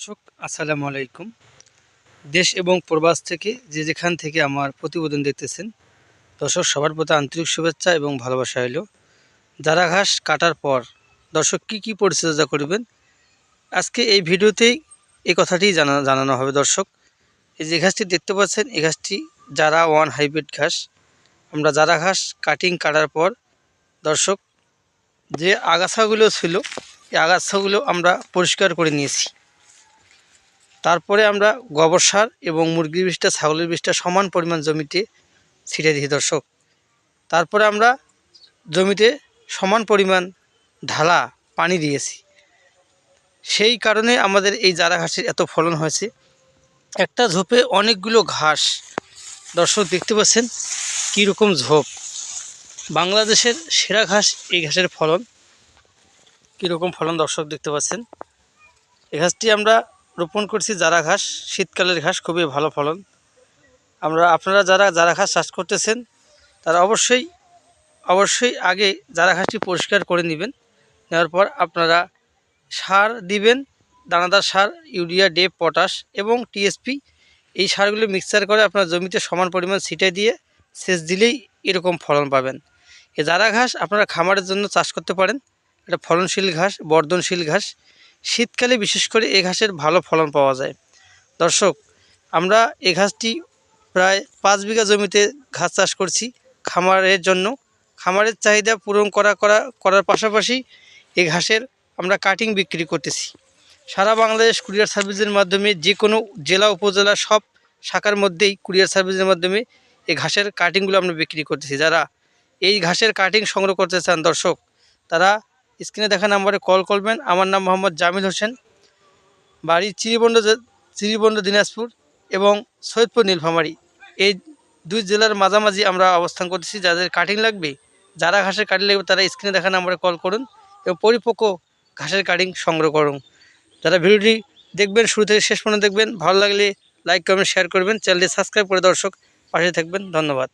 দর্শক, আসসালামু আলাইকুম। দেশ এবং প্রবাস থেকে যে যেখান থেকে আমার প্রতিবেদন দেখতেছেন, দর্শক, সবার প্রতি আন্তরিক শুভেচ্ছা এবং ভালোবাসা হলো যারা ঘাস কাটার পর দর্শক কি কি পরিচর্যা করবেন? আজকে এই ভিডিওতেই এই কথাটি জানা, জানানো হবে দর্শক। এই যে ঘাসটি দেখতে পাচ্ছেন, এই ঘাসটি যারা ওয়ান হাইব্রিড ঘাস, আমরা যারা ঘাস কাটিং কাটার পর দর্শক, যে আগাছাগুলো ছিল, এই আগাছাগুলো আমরা পরিষ্কার করে নিয়েছি। তারপরে আমরা গোবর সার এবং মুরগির বিষটা ছাগলের বিষটা সমান পরিমাণ জমিতে ছিটে দিই দর্শক। তারপরে আমরা জমিতে সমান পরিমাণ ঢালা পানি দিয়েছি। সেই কারণে আমাদের এই জারা ঘাসের এত ফলন হয়েছে। একটা ঝোপে অনেকগুলো ঘাস। দর্শক, দেখতে পাচ্ছেন কীরকম ঝোপ। বাংলাদেশের সেরা ঘাস এই ঘাসের ফলন। কীরকম ফলন দর্শক, দেখতে পাচ্ছেন। এই ঘাসটি আমরা রোপণ করছি জারা ঘাস। শীতকালের ঘাস খুবই ভালো ফলন। আমরা, আপনারা যারা জারা ঘাস চাষ করতেছেন, তারা অবশ্যই অবশ্যই আগে জারা ঘাসটি পরিষ্কার করে নেবেন। নেওয়ার পর আপনারা সার দিবেন, দানাদার সার, ইউরিয়া, ডেপ, পটাশ এবং টিএসপি এই সারগুলো মিক্সচার করে আপনার জমিতে সমান পরিমাণ ছিটাই দিয়ে সেচ দিলেই এরকম ফলন পাবেন। এ জারা ঘাস আপনারা খামারের জন্য চাষ করতে পারেন। এটা ফলনশীল ঘাস, বর্ধনশীল ঘাস। শীতকালে বিশেষ করে এ ঘাসের ভালো ফলন পাওয়া যায়। দর্শক, আমরা এ ঘাসটি প্রায় পাঁচ বিঘা জমিতে ঘাস চাষ করছি খামারের জন্য। খামারের চাহিদা পূরণ করা করা, করার পাশাপাশি এই ঘাসের আমরা কাটিং বিক্রি করতেছি। সারা বাংলাদেশ কুরিয়ার সার্ভিসের মাধ্যমে যে কোনো জেলা, উপজেলা সব শাখার মধ্যেই কুরিয়ার সার্ভিসের মাধ্যমে এই ঘাসের কাটিংগুলো আমরা বিক্রি করতেছি। যারা এই ঘাসের কাটিং সংগ্রহ করতে চান, দর্শক, তারা স্ক্রিনে দেখা নাম্বারে কল করবেন। আমার নাম মোহাম্মদ জামিল হোসেন। বাড়ি চিরিবন্ড চিরিবন্ড দিনাজপুর এবং সৈয়দপুর নীলফামারী। এই দুই জেলার মাঝামাঝি আমরা অবস্থান করতেছি। যাদের কাটিং লাগবে, যারা ঘাসের কাটিং লাগবে, তারা স্ক্রিনে দেখা নাম্বারে কল করুন এবং পরিপক্ক ঘাসের কাটিং সংগ্রহ করুন। যারা ভিডিওটি দেখবেন, শুরু থেকে শেষ পর্যন্ত দেখবেন, ভালো লাগলে লাইক কমেন্ট শেয়ার করবেন। চ্যানেলটি সাবস্ক্রাইব করে দর্শক পাশে থাকবেন। ধন্যবাদ।